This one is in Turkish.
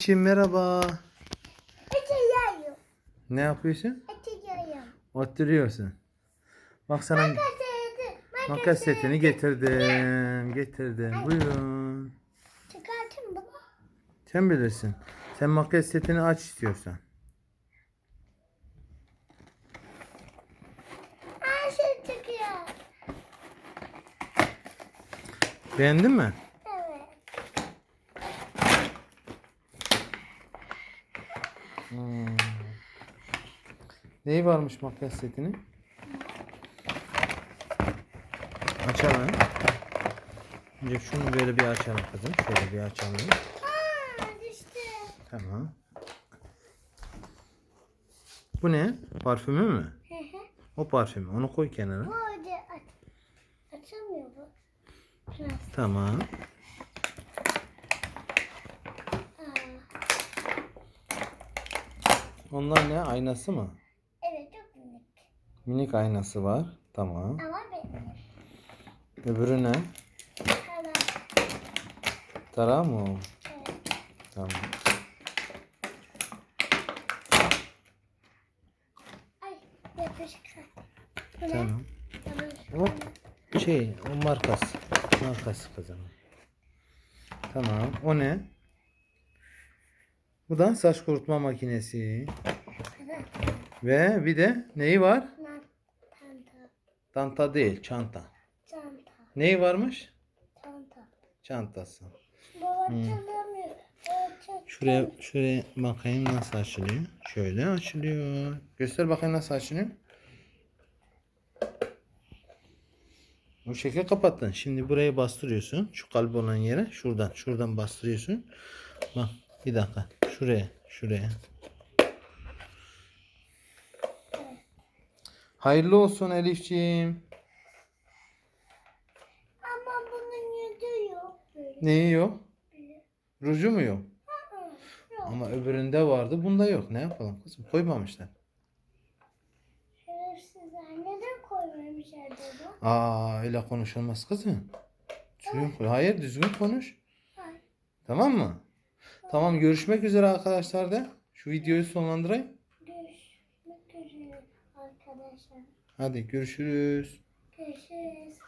Şimdi merhaba. Açıyorum. Ne yapıyorsun? Açıyorum. Oturuyorsun. Bak sana makas setini getirdim. Getirdim. Buyurun. Çıkartın baba. Sen bilirsin. Sen makas setini aç istiyorsan. Her şey çıkıyor. Beğendin mi? Evet. Hmm. Neyi varmış makyaj setinin? Açalım. Önce şunu böyle bir açalım kızım. Şöyle bir açalım. Aa düştü. Tamam. Bu ne? Parfümü mü? Hı hı. O parfüm. Onu koy kenara. Bu orada aç. Açamıyor bu. Biraz. Tamam. Aa. Onlar ne? Aynası mı? Evet çok minik. Minik aynası var. Tamam. Ama benim. Öbürü ne? Hala. Tarağı mı o? Evet. Tamam. Ay. Bu ne? Tamam. Tamam. O şey, o markası. Markası kızım. Tamam. O ne? Bu da saç kurutma makinesi. Ve bir de neyi var? Çanta. Tanta değil, çanta. Çanta. Neyi varmış? Çanta. Çantası. Baba çalamıyor. Evet, çok- Şuraya şuraya bakayım nasıl açılıyor. Şöyle açılıyor. Göster bakayım nasıl açılıyor. Bu şekilde kapattın. Şimdi burayı bastırıyorsun. Şu kalp olan yere. Şuradan. Şuradan bastırıyorsun. Bak bir dakika. Şuraya. Şuraya. Hayırlı olsun Elifciğim. Ama bunun yüzü yok. Neyi yok? Ruju mu yok? Ama öbüründe vardı. Bunda yok. Ne yapalım kızım? Koymamışlar. Şerefsizler neden koymamışlar acaba? Aa öyle konuşulmaz kızım. Düzgün. Hayır düzgün konuş. Hayır. Tamam mı? Tamam görüşmek üzere arkadaşlar da. Şu videoyu sonlandırayım. Görüşmek üzere arkadaşlar. Hadi görüşürüz. Görüşürüz.